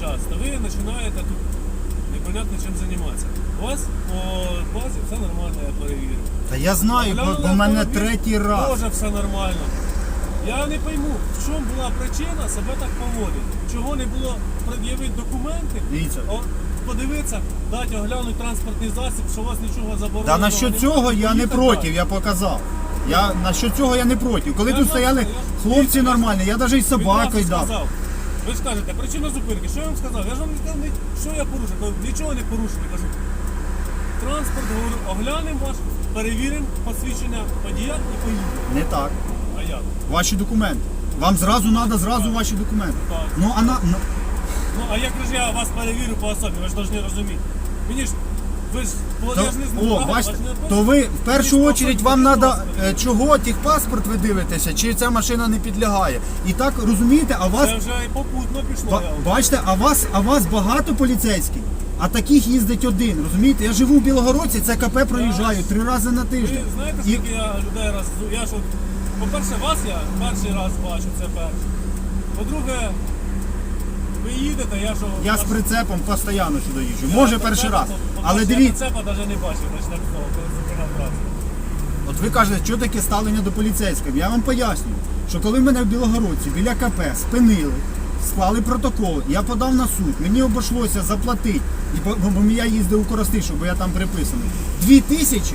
час, то ви починаєте тут непонятно чим займатися. У вас по базі все нормально, я перевірив. Та я знаю, бо, бо мене третій раз. Теж все нормально. Я не пойму, в чому була причина себе так поводити. Чого не було пред'явити документи, Дивіться. о, подивитися, дати оглянути транспортний засіб, що у вас нічого заборонено. Та насчет цього я не проти, я показав. Я насчет цього я не проти. Коли Я тут ж стояли я хлопці нормальні, я навіть із собакою дав. сказав. Ви ж кажете, причина зупинки. Що я вам сказав? Я ж вам не сказав, що я порушив. Кажу, Нічого не порушив. Я Кажу, транспорт, говорю, оглянемо ваш, перевіримо посвідчення водія і поїдемо. Не так. А як? Ваші документи. Вам зразу треба зразу ваші документи. Так. Ну а на, на- Ну, а як же я вас перевірю по особі, ви ж повинні розуміти. Мені ж, ви ж, бо я ж не знаю, о, бачите, то ви в першу очередь вам треба відносите. чого техпаспорт ви дивитеся, чи ця машина не підлягає. І так розумієте, а вас Це вже і попутно пішло. Ба- я. Бачите, а вас, а вас багато поліцейських, а таких їздить один. Розумієте? Я живу в Білогородці, це КП проїжджаю три рази на Ви тиждень. знаєте, І скільки я людей раз. Я ж, от, по-перше, вас я перший раз бачу, це перше. По-друге, ви їдете, я що. я з прицепом постійно сюди їжджу. Може перший раз. Але я дивіться, прицепа навіть не бачив, коли транспорт. от ви кажете, що таке ставлення до поліцейських. Я вам пояснюю, що коли мене в Білогородці біля КП спинили, склали протокол, я подав на суд, мені обійшлося заплатити, бо бо я їздив у Коростишу, бо я там приписаний. Дві тисячі.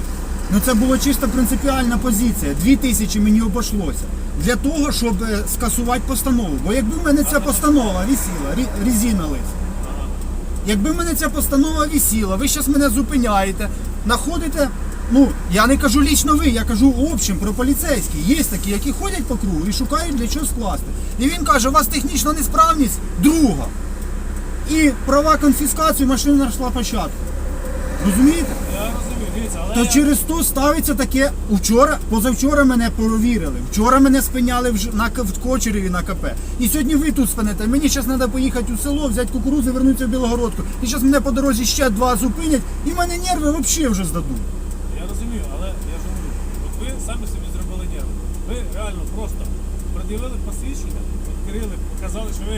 Ну це була чисто принципіальна позиція. Дві тисячі мені обійшлося. Для того, щоб е, скасувати постанову. Бо якби в мене ця постанова висіла, рі- Якби в мене ця постанова висіла, ви зараз мене зупиняєте, знаходите. Ну, я не кажу лічно ви, я кажу общем про поліцейські. Є такі, які ходять по кругу і шукають для чого скласти. І він каже, у вас технічна несправність друга. І права конфіскації машина знайшла початку. Розумієте? Я розумію, дивіться, але То я- через то ставиться таке. Вчора, позавчора мене перевірили. Вчора мене спиняли в, Ж- на К- в Кочереві на КП. І сьогодні ви тут спините. Мені зараз треба поїхати у село, взяти кукурудзи, вернутися в Білогородку. І зараз мене по дорозі ще два зупинять, і мене нерви взагалі вже здадуть. Я розумію, але я ж говорю, от ви самі собі зробили нерви. Ви реально просто пред'явили посвідчення, відкрили, показали, що ви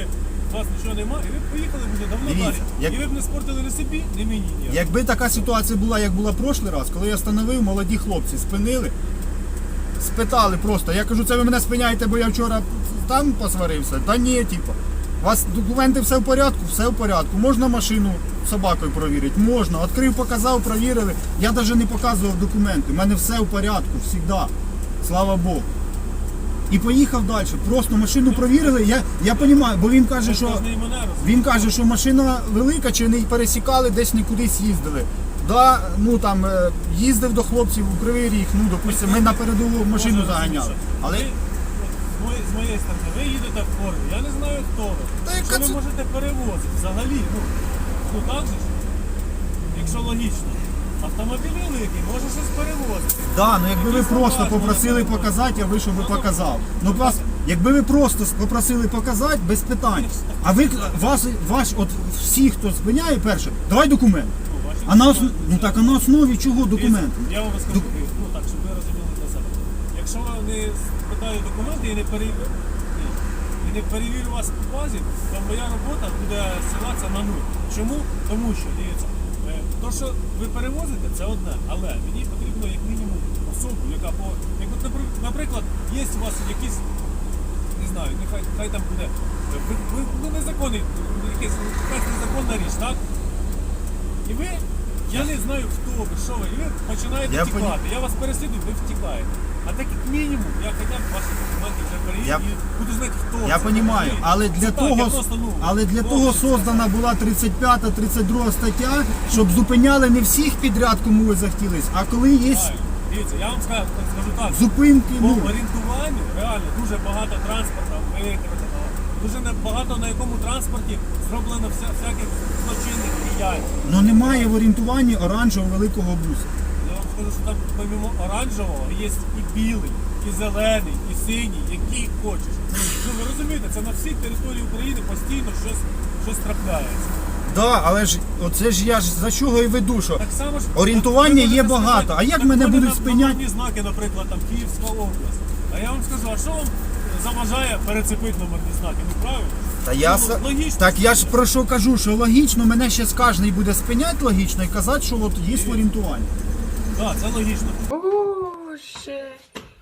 у вас нічого немає, і ви поїхали вже давно Дивіться, далі. як- І ви б не спортили не собі, не мені ні. Якби така ситуація була, як була прошлий раз, коли я становив, молоді хлопці спинили, спитали просто. Я кажу, це ви мене спиняєте, бо я вчора там посварився. Та ні, типу. У вас документи все в порядку? Все в порядку. Можна машину собакою провірити? Можна. Відкрив, показав, провірили. Я навіть не показував документи. У мене все в порядку, завжди. Слава Богу. І поїхав далі. Просто машину провірили. Я, я розумію, бо він каже, що. Він каже, що машина велика, чи не пересікали, десь не кудись їздили. Да, ну там е, їздив до хлопців у Кривий Ріг, ну допустимо, ми на передову машину заганяли. Але з моєї- з моєї сторони, ви їдете в формі, я не знаю хто ви. Та яка Що ви це- можете перевозити взагалі? Ну, ну так же ж? Якщо логічно. Автомобіль великий, може щось перевозити. да, ну якби ви просто попросили показати, я вийшов би показав. Ну вас, якби ви просто попросили показати, без питань. А ви вас, ваш, от всі, хто спиняє, перше, давай документ. Ну, А на документи, основ... ну так а на основі чого документи? Я вам розкажу, ну так, щоб ви розуміли для себе. Якщо не спитаю документи і не перевірю, і не перевірю вас по базі, то моя робота буде ссилатися на нуль. Чому? Тому що, дивіться, то, що ви перевозите, це одне, але мені потрібно як мінімум особу, яка по. Як от, напри- наприклад, є у вас якісь, не знаю, нехай хай там буде. Ви, ви, ну, незаконний, якийсь незаконна річ, так? І ви, я не знаю хто ви, що ви, і ви починаєте Я тікати. поні- Я вас переслідую, ви втікаєте. А так як мінімум, я хоча б ваші документи вже перевірю Я- і буду знати, хто Я це. розумію, але Це для так, того, просто, ну, але для того создана була 35 32 стаття, щоб зупиняли не всіх підряд, кому ви захотілись, а коли є правильно. Дивіться, я вам скажу, скажу так. зупинки. По Ну, орієнтуванню реально дуже багато транспорту викрито. Дуже багато на якому транспорті зроблено вся, всяких злочинних діянь. ну немає в орієнтуванні оранжевого великого буса. Я вам скажу, що там помимо оранжевого є і білий, і зелений, і синій, який хочеш. Ну ви розумієте, це на всій території України постійно щось, щось трапляється. Да, але ж оце ж я ж за чого і веду, що Так само ж Орієнтування можете є багато. А як так мене вони будуть спиняти? номерні знаки, наприклад, там Київська область. А я вам скажу, а що вам заважає перецепити номерні знаки. Ну правильно? Та я Ну, с- логічно. так я ж про що кажу, що логічно, мене ще кожен буде спиняти логічно і казати, що от є орієнтування. Так, це логічно. Боже,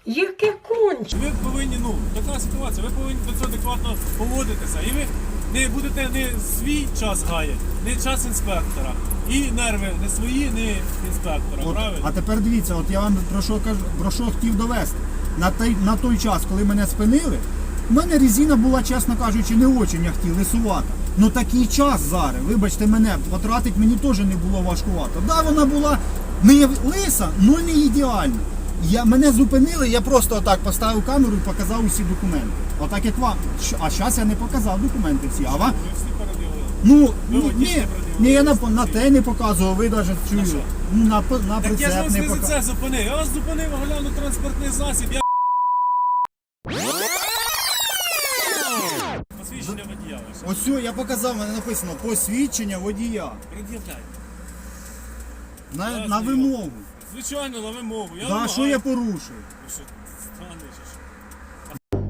яке конче. Ви повинні, ну, така ситуація, ви повинні до цього адекватно поводитися. І ви не будете не свій час гаяти, не час інспектора. І нерви не свої, не інспектора. От, правильно? а тепер дивіться, от я вам про що кажу, про що хотів довести. На той, на той час, коли мене спинили, в мене резина була, чесно кажучи, не очень ахті, лисувата. Ну такий час зараз, вибачте мене, потратить мені теж не було важкувато. Да, вона була не лиса, але не ідеальна. Я, мене зупинили, я просто отак поставив камеру і показав усі документи. Отак як вам. А зараз я не показав документи всі. А вам, всі. Ну, ні, ні, ні, я на, на те не показував, ви навіть чую. Ну, на, на Так я ж вас не за це зупинив. Я вас зупинив огляну транспортний засіб. Я... Ось все, я показав, в мене написано посвідчення водія. Пред'являй. На, на вимогу. Звичайно, на вимогу. Я Да, вимагаю. що я порушив? Ви що, странний чи що?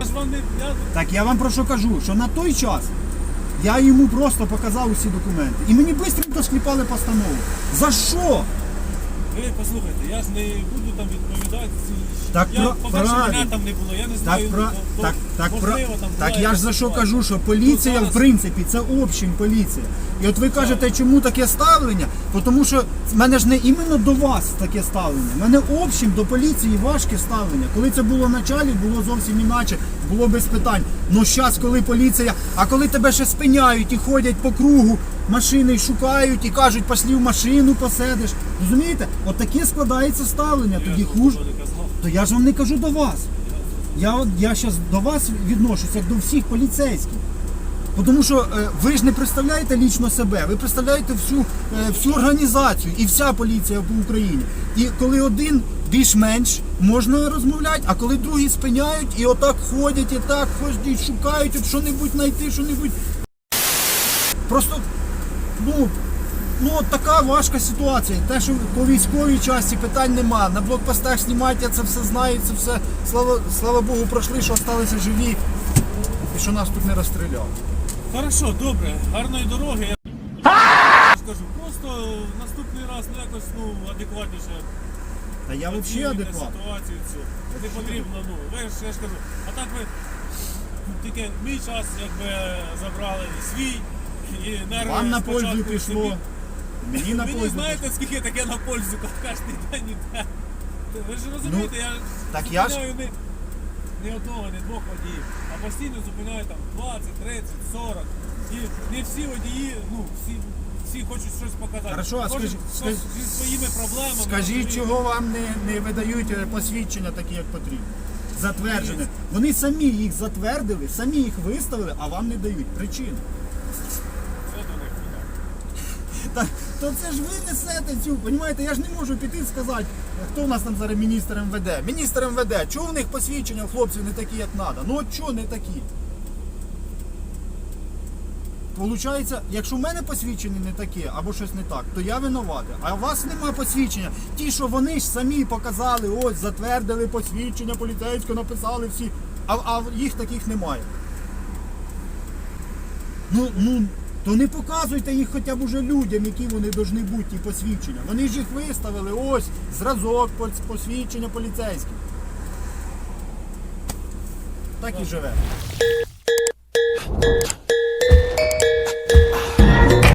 Я ж вам не... Я... Так я вам про що кажу, що на той час я йому просто показав усі документи. І мені швидко скліпали постанову. За що? Ви послухайте, я ж не буду там відповідати. Так я, про- правильно. там не було, я не Так, знаю. про, ну, то- так, так, про, там так я ж за що кажу, що поліція, Ну, в принципі, це общим поліція. І от ви кажете, чому таке ставлення? Тому що в мене ж не іменно до вас таке ставлення. В мене общим до поліції важке ставлення. Коли це було в началі, було зовсім іначе, було без питань. Ну зараз, коли поліція, а коли тебе ще спиняють і ходять по кругу, машини шукають і кажуть, пошли в машину посидиш. Розумієте? От таке складається ставлення. Тоді ж То я ж вам не кажу до вас. Я, от- я зараз до вас відношуся як до всіх поліцейських. Тому що е, ви ж не представляєте лічно себе, ви представляєте всю, е, всю організацію і вся поліція по Україні. І коли один більш-менш можна розмовляти, а коли другі спиняють і отак ходять, і так ходять, шукають, от що-небудь знайти, що-небудь. Просто, ну, ну от така важка ситуація. Те, що по військовій часті питань нема. На блокпостах знімають, я це все знаю, це все, слава, слава Богу, пройшли, що залишилися живі і що нас тут не розстріляли. Хорошо, добре, гарної дороги. Я скажу, просто наступний раз ну, якось ну, адекватніше Та я взагалі адекватний. ситуацію цю. Не потрібно, ну, ви ж, я ж кажу, а так ви тільки мій час якби забрали і свій, і нерви Вам на пользу собі. Мені на Мені пользу. знаєте, скільки таке на пользу кожен день іде. Ви ж розумієте, я Ну, так я ж- зупиняю не, не одного, не двох водіїв, а постійно зупиняю там 20, 30, 40. І не всі водії, ну, всі, всі хочуть щось показати. Хорошо, а Кожен скажіть- хтось скажіть- зі своїми проблемами. Скажіть, розумієте? чого вам не, не видають е, посвідчення такі, як потрібно? Затверджене. Вони самі їх затвердили, самі їх виставили, а вам не дають. Причину. Це до них туди. Та, то це ж ви несете цю, понімаєте, я ж не можу піти і сказати, хто у нас там зараз міністр МВД. Міністр МВД, чого в них посвідчення у хлопців не такі, як треба? Ну от чого не такі? Получається, якщо в мене посвідчення не таке або щось не так, то я винуватий. А у вас нема посвідчення. Ті, що вони ж самі показали, ось затвердили посвідчення поліцейського, написали всі, а, а їх таких немає. Ну, ну, то не показуйте їх хоча б уже людям, які вони повинні бути, ті посвідчення. Вони ж їх виставили, ось, зразок посвідчення поліцейських. Так і живе.